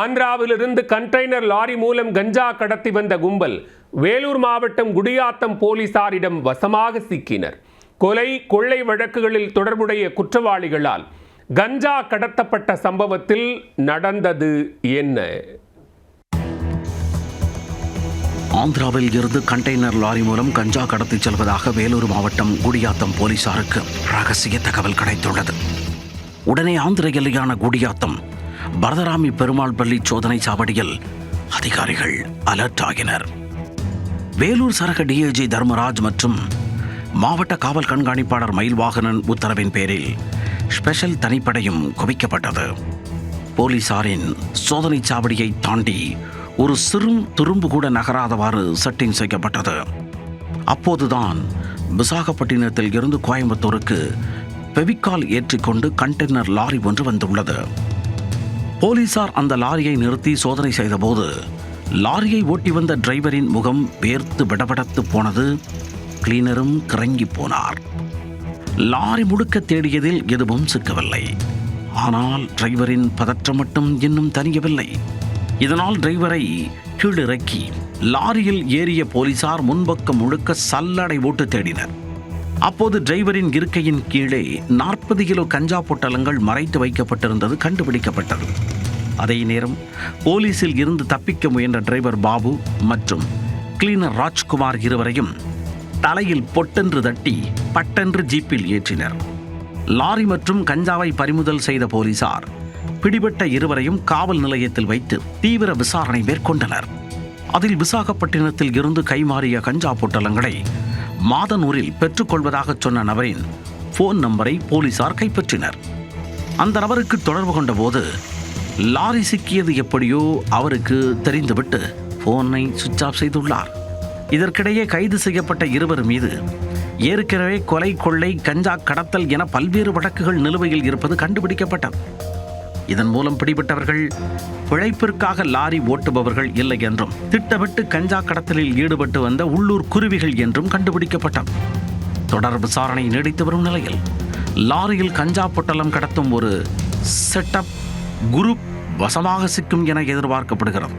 ஆந்திராவிலிருந்து container lorry மூலம் கஞ்சா கடத்தி வந்த கும்பல் வேலூர் மாவட்டம் குடியாத்தம் போலீசாரிடம் வசமாக சிக்கினர். கொலை கொள்ளை வழக்குகளில் தொடர்புடைய குற்றவாளிகளால் கஞ்சா கடத்தப்பட்ட சம்பவத்தில் நடந்தது என்ன? ஆந்திராவில் இருந்து கண்டெய்னர் லாரி மூலம் கஞ்சா கடத்திச் செல்வதாக வேலூர் மாவட்டம் குடியாத்தம் போலீசாருக்கு ரகசிய தகவல் கிடைத்துள்ளது. உடனே ஆந்திர எல்லையான குடியாத்தம் பரதராமி பெருமாள் பள்ளி சோதனை சாவடியில் அதிகாரிகள் அலர்ட் ஆகினர். வேலூர் சரக டிஏஜி தர்மராஜ் மற்றும் மாவட்ட காவல் கண்காணிப்பாளர் மயில்வாகனன் உத்தரவின் பேரில் ஸ்பெஷல் தனிப்படையும் குவிக்கப்பட்டது. போலீசாரின் சோதனை சாவடியை தாண்டி ஒரு சிறு துரும்பு கூட நகராதவாறு செட்டிங் செய்யப்பட்டது. அப்போதுதான் விசாகப்பட்டினத்தில் இருந்து கோயம்புத்தூருக்கு பெவிக்கால் ஏற்றிக்கொண்டு கண்டெய்னர் லாரி ஒன்று வந்துள்ளது. போலீசார் அந்த லாரியை நிறுத்தி சோதனை செய்தபோது லாரியை ஓட்டி வந்த டிரைவரின் முகம் வேர்த்து விடபடத்து போனது. கிளீனரும் கிறங்கி போனார். லாரி முடுக்க தேடியதில் எதுவும் சிக்கவில்லை. ஆனால் டிரைவரின் பதற்றம் மட்டும் இன்னும் தனியவில்லை இதனால் டிரைவரை கீழிறக்கி லாரியில் ஏறிய போலீசார் முன்பக்கம் முழுக்க சல்லடை ஓட்டு தேடினர். அப்போது டிரைவரின் இருக்கையின் கீழே நாற்பது கிலோ கஞ்சா பொட்டலங்கள் மறைத்து வைக்கப்பட்டிருந்தது கண்டுபிடிக்கப்பட்டது. அதே நேரம் போலீசில் இருந்து தப்பிக்க முயன்ற டிரைவர் பாபு மற்றும் கிளீனர் ராஜ்குமார் இருவரையும் தலையில் பொட்டென்று தட்டி பட்டென்று ஜீப்பில் ஏற்றினர். லாரி மற்றும் கஞ்சாவை பறிமுதல் செய்த போலீசார் பிடிபட்ட இருவரையும் காவல் நிலையத்தில் வைத்து தீவிர விசாரணை மேற்கொண்டனர். அதில் விசாகப்பட்டினத்தில் இருந்து கைமாறிய கஞ்சா பொட்டலங்களை மாதனூரில் பெற்றுக்கொள்வதாக சொன்ன நபரின் ஃபோன் நம்பரை போலீசார் கைப்பற்றினர். அந்த நபருக்கு தொடர்பு கொண்டபோது லாரி சிக்கியது எப்படியோ அவருக்கு தெரிந்துவிட்டு போனை சுவிட்ச் ஆஃப் செய்துள்ளார். இதற்கிடையே கைது செய்யப்பட்ட இருவர் மீது ஏற்கனவே கொலை கொள்ளை கஞ்சா கடத்தல் என பல்வேறு வழக்குகள் நிலுவையில் இருப்பது கண்டுபிடிக்கப்பட்டது. இதன் மூலம் பிடிபட்டவர்கள் பிழைப்பிற்காக லாரி ஓட்டுபவர்கள் இல்லை என்றும் திட்டமிட்டு கஞ்சா கடத்தலில் ஈடுபட்டு வந்த உள்ளூர் குருவிகள் என்றும் கண்டுபிடிக்கப்பட்டது. தொடர் விசாரணை நீடித்து வரும் நிலையில் லாரியில் கஞ்சா பொட்டலம் கடத்தும் ஒரு செட்டப் குரு வசமாக சிக்கும் என எதிர்பார்க்கப்படுகிறது.